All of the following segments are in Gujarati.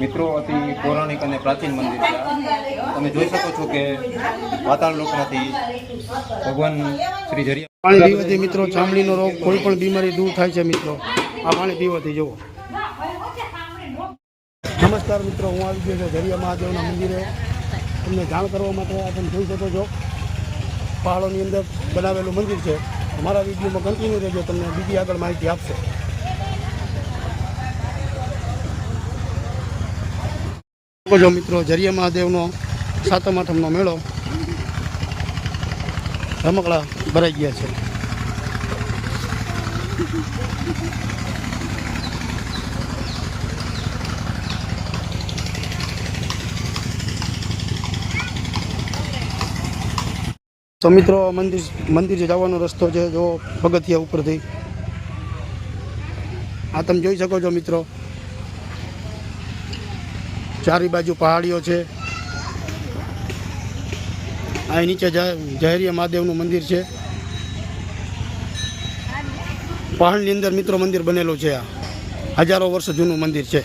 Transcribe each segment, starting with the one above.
મિત્રો અતિ પૌરાણિક અને પ્રાચીન મંદિર છે તમે જોઈ શકો છો કે પાતાળ લોકમાંથી ભગવાન શ્રી જરિયા પાણી પીવાથી મિત્રો ચામડીનો રોગ કોઈ પણ બીમારી દૂર થાય છે મિત્રો. આ પાણી પીવાથી જુઓ. નમસ્કાર મિત્રો, હું આવી ગયો છું જરિયા મહાદેવના મંદિરે. તમને જાણ કરવા માટે આ તમે જોઈ શકો છો. પહાડોની અંદર બનાવેલું મંદિર છે. અમારા વિડીયોમાં કન્ટિન્યુ રહેજો, તમને બીજી આગળ માહિતી આપશે. શકો મિત્રો, જરિયા મહાદેવનો સાતમ આઠમનો મેળો રમકડા ભરાઈ ગયા છે. તો મિત્રો, મંદિર મંદિર જવાનો રસ્તો છે, જો પગથિયા ઉપરથી. આ તમે જોઈ શકો છો મિત્રો ચારે બાજુ પહાડીઓ છે. અહીં નીચે જહેરિયા મહાદેવનું મંદિર છે. પહાડની અંદર મિત્રો મંદિર બનેલું છે આ. હજારો વર્ષ જૂનું મંદિર છે.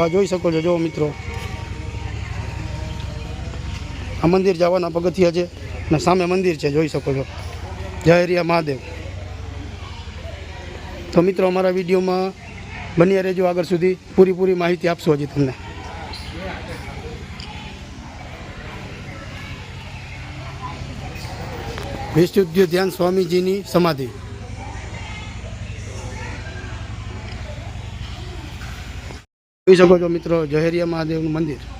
આ જોઈ શકો છો જો મિત્રો. આ મંદિર જવાના પગથિયા છે અને સામે મંદિર છે જોઈ શકો છો. જહેરિયા મહાદેવ. તો મિત્રો, અમારા વિડીયોમાં બન્યા રહેજો આગળ સુધી. પૂરી પૂરી માહિતી આપશો હજી તમને. વિષ્ણુદ્ય ધ્યાન સ્વામીજીની સમાધિ. જોઈ શકો છો મિત્રો જહેરિયા મહાદેવનું મંદિર.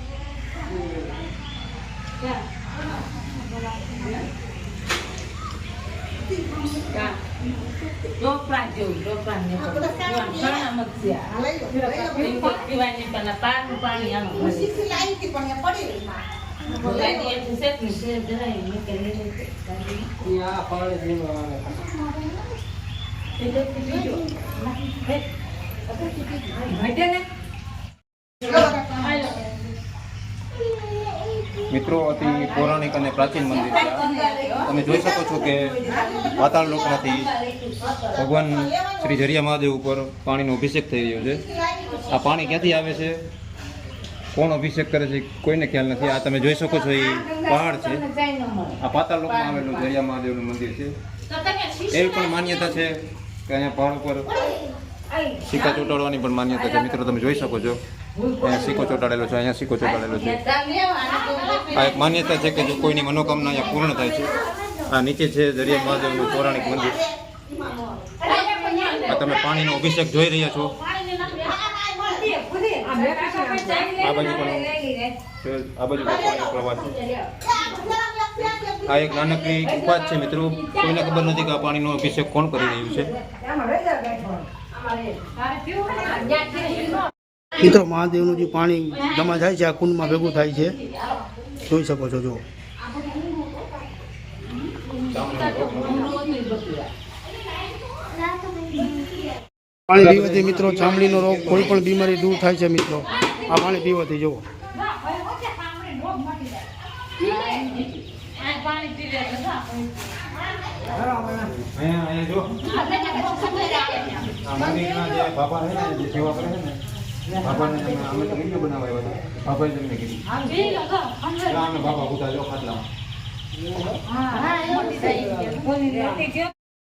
ડોકરા ને ઘણા મત્સ્યા પીવાની પણ પારનું પાણી આમ ભરે. ગાડી એથી શેક ને શેક જરાય નીકળે નહીં. ગાડી. એટલે તો બીજો. હે. ભટે ને? હાલો. મિત્રો અતિ પૌરાણિક અને પ્રાચીન મંદિર છે. તમે જોઈ શકો છો કે પાતાળ લોકમાંથી ભગવાન શ્રી જરિયા મહાદેવ ઉપર પાણીનો અભિષેક થઈ રહ્યો છે. આ પાણી ક્યાંથી આવે છે? કોણ અભિષેક કરે છે? કોઈને ખ્યાલ નથી. આ તમે જોઈ શકો છો, એ પહાડ છે. આ પાતાળ લોકમાં આવેલું જરિયા મહાદેવનું મંદિર છે. એવી પણ માન્યતા છે કે અહીંયા પહાડ ઉપર સિક્કા ચોટાડવાની પણ માન્યતા છે. મિત્રો, તમે જોઈ શકો છો. અહીંયા સિક્કો ચોટાડેલો છે, અહીંયા સિક્કો ચોંટાડેલો છે. આ એક માન્યતા છે કે જો કોઈની મનોકામના અહીંયા પૂર્ણ થાય છે, આ નીચે છે દરિયા મહાદેવનું પૌરાણિક મંદિર. આ તમે પાણીનો અભિષેક જોઈ રહ્યા છો. આ બાજુ પણ આ બાજુ પણ આ એક નાનકડી ગુફા છે મિત્રો. કોઈને ખબર નથી કે આ પાણીનો અભિષેક કોણ કરી રહ્યું છે. મિત્રો, મહાદેવનું જે પાણી જમા થાય છે, આ કુંડમાં ભેગું થાય છે. જોઈ શકો છો જો પાણી પીવાથી મિત્રો, ચામડીનો રોગ કોઈ પણ બીમારી દૂર થાય છે, મિત્રો. આ પાણી પીવાથી, જુઓ. મંદિરના જે બાપા છે ને, જે સેવા કરે છે ને બાપાને તમે અમે તો વીડિયો બનાવ્યો હતો. બાપાએ તમને કીધું. અમે બાપા ઉતા જો ખાટલામાં.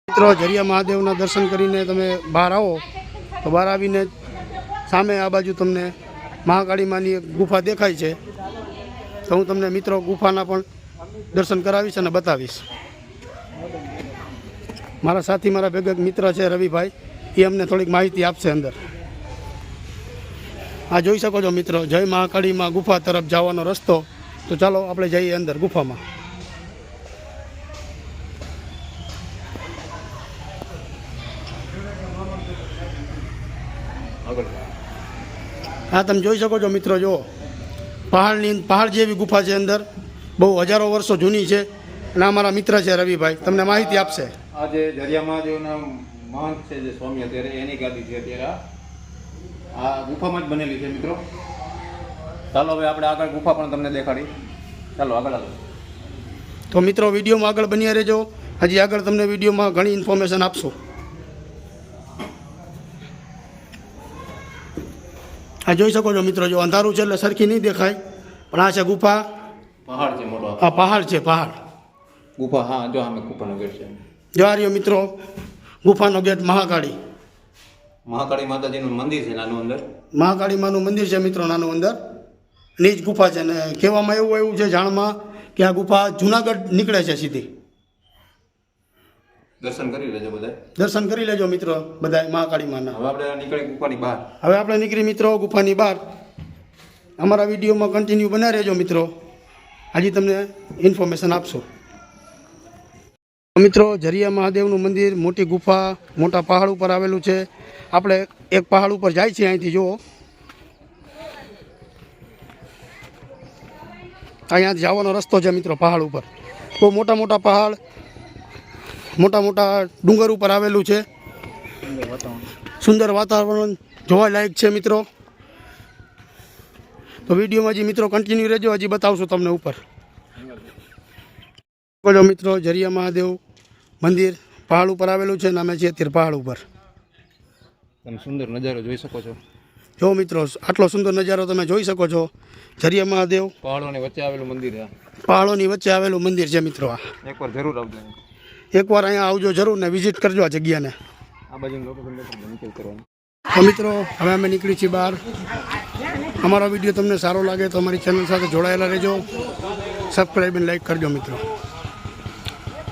મિત્રો જરિયા મહાદેવના દર્શન કરીને તમે બહાર આવો તો બહાર આવીને સામે આ બાજુ તમને મહાકાળીમાની એક ગુફા દેખાય છે. તો હું તમને મિત્રો ગુફાના પણ દર્શન કરાવીશ અને બતાવીશ. મારા સાથી મારા ભેગા મિત્ર છે રવિભાઈ એ અમને થોડીક માહિતી આપશે અંદર. આ જોઈ શકો છો મિત્રો, જય મહાકાળીમાં ગુફા તરફ જવાનો રસ્તો. તો ચાલો આપણે જઈએ અંદર ગુફામાં. હા, તમે જોઈ શકો છો મિત્રો, જુઓ. પહાડની પહાડ જેવી ગુફા છે અંદર. બહુ હજારો વર્ષો જૂની છે. અને અમારા મિત્ર છે રવિભાઈ. તમને માહિતી આપશે. આ જે મહંત છે જે સ્વામી અત્યારે, એની ગાદી છે અત્યારે. આ ગુફામાં જ બનેલી છે મિત્રો. ચાલો હવે આપણે આગળ ગુફા પણ તમને દેખાડી. ચાલો આગળ આગળ તો મિત્રો વિડીયોમાં આગળ બન્યા રહેજો. હજી આગળ તમને વિડીયોમાં ઘણી ઇન્ફોર્મેશન આપશો. આ જોઈ શકો છો મિત્રો જો અંધારું છે એટલે સરખી નહીં દેખાય. પણ આ છે ગુફા. પહાડ છે મોટો. આ પહાડ છે પહાડ. ગુફા હા જો અમે ગુફાનો ગેટ છે. જો આ રહ્યો મિત્રો ગુફાનો ગેટ મહાકાળી. મહાકાળી માતાજીનું મંદિર છે નાનું અંદર. મહાકાળી માનું મંદિર છે મિત્રો નાનું અંદર. નીચ ગુફા છે ને કહેવામાં એવું એવું છે જાણમાં કે આ ગુફા જુનાગઢ નીકળે છે સીધી. દર્શન કરી લેજો બધા દર્શન કરી લેજો મિત્રો બધા મહાકાળી માના. હવે આપણે નીકળી ગુફાની બહાર. હવે આપણે નીકળી મિત્રો ગુફાની બહાર. અમારા વિડીયોમાં કન્ટિન્યુ બના રહેજો મિત્રો. હજી તમને ઇન્ફોર્મેશન આપશો. મિત્રો ઝરિયા મહાદેવનું મંદિર મોટી ગુફા, મોટા પહાડ ઉપર આવેલું છે. આપણે એક પહાડ ઉપર જાય છે અહીંથી, જુઓ. અહીંયા જવાનો રસ્તો છે મિત્રો, પહાડ ઉપર. બહુ મોટા મોટા પહાડ, મોટા મોટા ડુંગર ઉપર આવેલું છે. સુંદર વાતાવરણ જોવા લાયક છે મિત્રો. તો વિડીયોમાં હજી મિત્રો કન્ટિન્યુ રહેજો, હજી બતાવશું તમને ઉપર. મિત્રો, જરિયા મહાદેવ મંદિર પહાડ ઉપર આવેલું છે નામે છીએ અત્યારે પહાડ ઉપર. તમે સુંદર નજારો જોઈ શકો છો. જો મિત્રો આટલો સુંદર નજારો તમે જોઈ શકો છો. જરિયા મહાદેવ. પહાડોની વચ્ચે આવેલું મંદિર પહાડોની વચ્ચે આવેલું મંદિર છે મિત્રો આ. એકવાર જરૂર આવજો એકવાર અહીંયા આવજો જરૂર ને વિઝિટ કરજો આ જગ્યાને. આ બાજુ તો મિત્રો હવે અમે નીકળી છીએ બહાર. અમારો વીડિયો તમને સારો લાગે તો અમારી ચેનલ સાથે જોડાયેલા રહેજો. સબસ્ક્રાઈબ અને લાઈક કરજો મિત્રો.